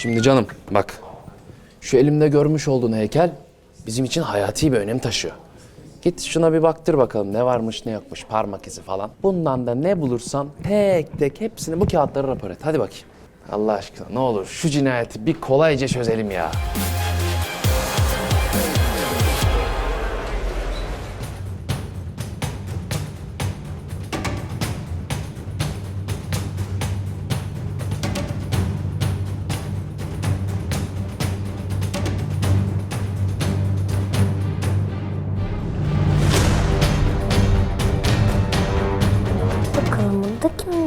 Şimdi canım bak. Şu elimde görmüş olduğun heykel bizim için hayati bir önem taşıyor. Git şuna bir baktır bakalım ne varmış ne yokmuş parmak izi falan. Bundan da ne bulursan tek tek hepsini bu kağıtlara rapor et. Hadi bakayım. Allah aşkına ne olur şu cinayeti bir kolayca çözelim ya.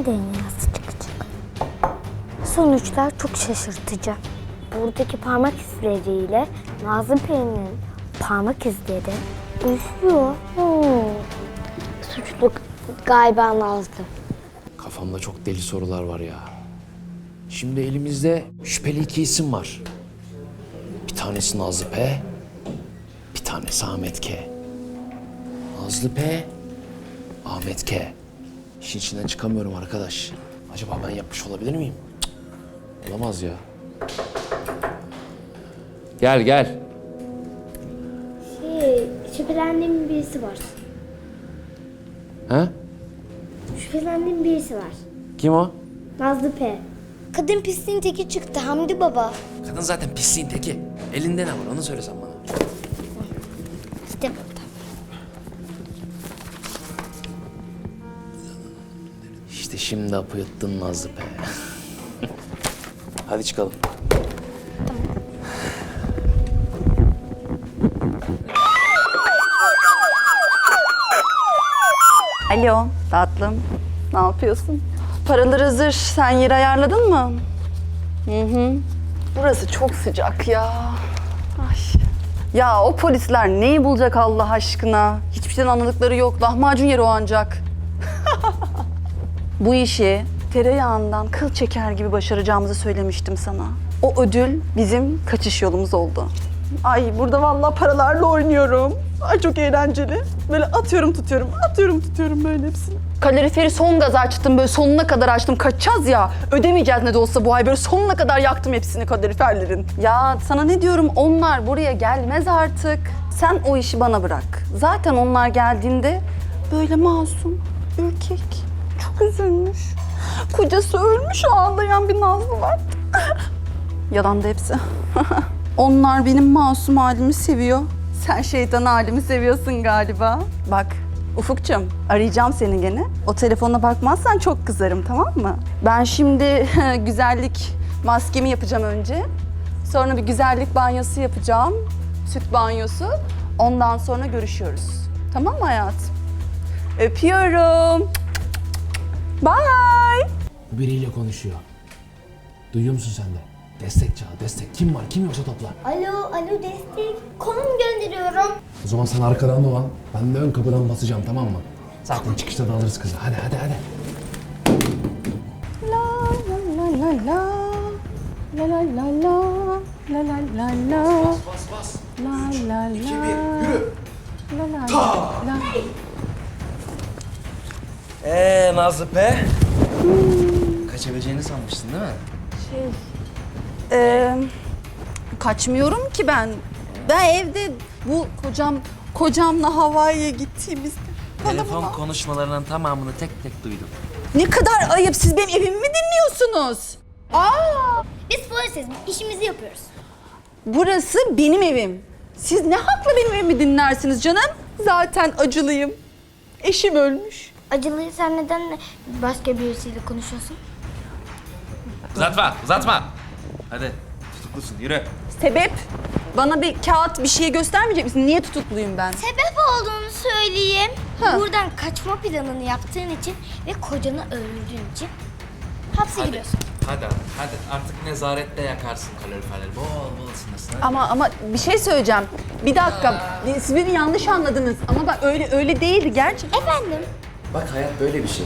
DNA'sı çıkacak? Sonuçlar çok şaşırtıcı. Buradaki parmak izleriyle Nazım Peri'nin parmak izleri uyuşuyor. Hmm. Suçlu galiba Nazlı. Kafamda çok deli sorular var ya. Şimdi elimizde şüpheli iki isim var. Bir tanesi Nazlı P, bir tanesi Ahmet K. Nazlı P, Ahmet K. İşin içinden çıkamıyorum arkadaş. Acaba ben yapmış olabilir miyim? Cık, Olamaz ya. Gel gel. Şey, şüphelendiğim birisi var. Ha? Şüphelendiğim birisi var. Kim o? Nazlı P. Kadın pisliğin teki çıktı Hamdi Baba. Kadın zaten pisliğin teki. Elinde ne var onu söylesen şimdi apı yuttun Nazlı P. Hadi çıkalım. Alo tatlım. Ne yapıyorsun? Paralar hazır. Sen yer ayarladın mı? Hı hı. Burası çok sıcak ya. Ay. Ya o polisler neyi bulacak Allah aşkına? Hiçbir şeyden anladıkları yok. Lahmacun yeri o ancak. Bu işi tereyağından kıl çeker gibi başaracağımızı söylemiştim sana. O ödül bizim kaçış yolumuz oldu. Ay burada vallahi paralarla oynuyorum. Ay çok eğlenceli. Böyle atıyorum tutuyorum, atıyorum tutuyorum böyle hepsini. Kaloriferi son gaz açtım böyle sonuna kadar açtım. Kaçacağız ya. Ödemeyeceğiz ne de olsa bu ay böyle sonuna kadar yaktım hepsini kaloriferlerin. Ya sana ne diyorum onlar buraya gelmez artık. Sen o işi bana bırak. Zaten onlar geldiğinde böyle masum, ürkek, üzülmüş. Kocası ölmüş ağlayan bir Nazlı var. Yalan da hepsi. Onlar benim masum halimi seviyor. Sen şeytan halimi seviyorsun galiba. Bak Ufuk'cum arayacağım seni gene. O telefona bakmazsan çok kızarım tamam mı? Ben şimdi güzellik maskemi yapacağım önce. Sonra bir güzellik banyosu yapacağım. Süt banyosu. Ondan sonra görüşüyoruz. Tamam mı hayatım? Öpüyorum. Bye. Biriyle konuşuyor. Duyuyor musun sen de? Destek çağır, destek. Kim var, kim yoksa topla. Alo, alo destek. Konum gönderiyorum. O zaman sen arkadan dolan, ben de ön kapıdan basacağım tamam mı? Zaten çıkışta da alırız kızı. Hadi hadi hadi. La la la la la. La la la la. La la la la. Bas bas. La la la. yürü. La la la. Ee Nazlı P. Kaçabileceğini sanmıştın değil mi? Ee, kaçmıyorum ki ben. Ben evde bu kocam kocamla Hawaii'ye gittiğimizde bana Telefon bana- konuşmalarının tamamını tek tek duydum. Ne kadar ayıp siz benim evimi mi dinliyorsunuz? Aa! Biz polisiz, işimizi yapıyoruz. Burası benim evim. Siz ne hakla benim evimi dinlersiniz canım? Zaten acılıyım. Eşim ölmüş. Acılıyı sen neden başka birisiyle konuşuyorsun? Uzatma, uzatma. Hadi, tutuklusun, yürü. Sebep? Bana bir kağıt bir şey göstermeyecek misin? Niye tutukluyum ben? Sebep olduğunu söyleyeyim. Ha. Buradan kaçma planını yaptığın için ve kocanı öldürdüğün için hapse Hadi, giriyorsun. hadi, hadi. Artık nezarette yakarsın kaloriferleri. Bol bol ısınasın. hadi. Ama ama bir şey söyleyeceğim. Bir dakika. Siz beni yanlış anladınız. Ama bak öyle öyle değildi gerçek. Efendim? Bak hayat böyle bir şey.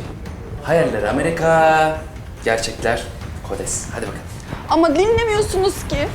Hayaller Amerika, gerçekler Kodes. Hadi bakalım. Ama dinlemiyorsunuz ki.